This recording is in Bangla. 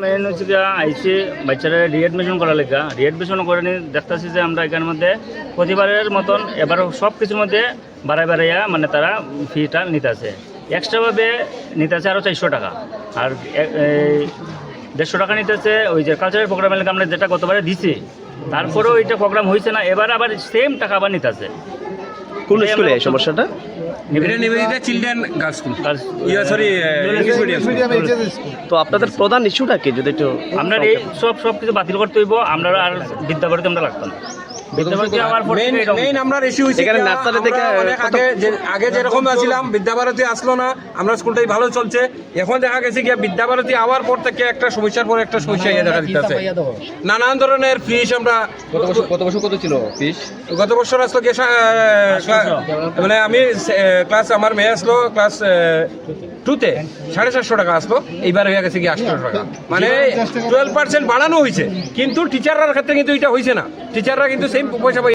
মেন হচ্ছে গিয়া আইসি, বাচ্চারা রিএডমিশন করা লেখা রিএডমিশন করে নি দেখতেছি যে আমরা এখানের মধ্যে প্রতিবারের মতন এবার সব কিছুর মধ্যে বাড়াই বাড়াইয়া মানে তারা ফিটা নিতেছে। এক্সট্রাভাবে নিতেছে আরও চারশো টাকা। আর দেড়শো টাকা নিতেছে ওই যে কালচারাল প্রোগ্রামের লেগে আমরা যেটা গতবারে দিছি, তারপরেও এটা প্রোগ্রাম হয়েছে না, এবার আবার সেম টাকা আবার নিতেছে। কোন স্কুলে এই সমস্যাটা? এটা Nivedita children girls school yeah sorry তো আপনাদের প্রধান ইস্যুটা কি যদি একটু আমরা এই সব সব কিছু বাতিল করতে হইব আমরা আর বিদ্যাভারতী আমরা রাখতাম মেইন ইস্যু এখানে নার্সারি থেকে আগে আগে যেরকম বিদ্যাভারতী আসলো না আমরা স্কুলটাই ভালো চলছে। এখন দেখা গেছে কি বিদ্যাভারতী আওয়ার পর থেকে একটা সমস্যার পর একটা সমস্যা ইয়ে দেখা দিতেছে। নানান ধরনের ফিস আমরা কত বছর কত বছর কত ছিল ফিস গত বছর আসলো গিয়ে মানে আমি ক্লাস আমার মেয়ে আসলো ক্লাস টুতে সাড়ে চারশো টাকা আসলো এইবার হয়ে গেছে কি আটশো টাকা। মানে টুয়েলভ পার্সেন্ট বাড়ানো হয়েছে কিন্তু টিচাররার ক্ষেত্রে কিন্তু এটা হয়েছে না। টিচাররা কিন্তু সেম 不会，不会。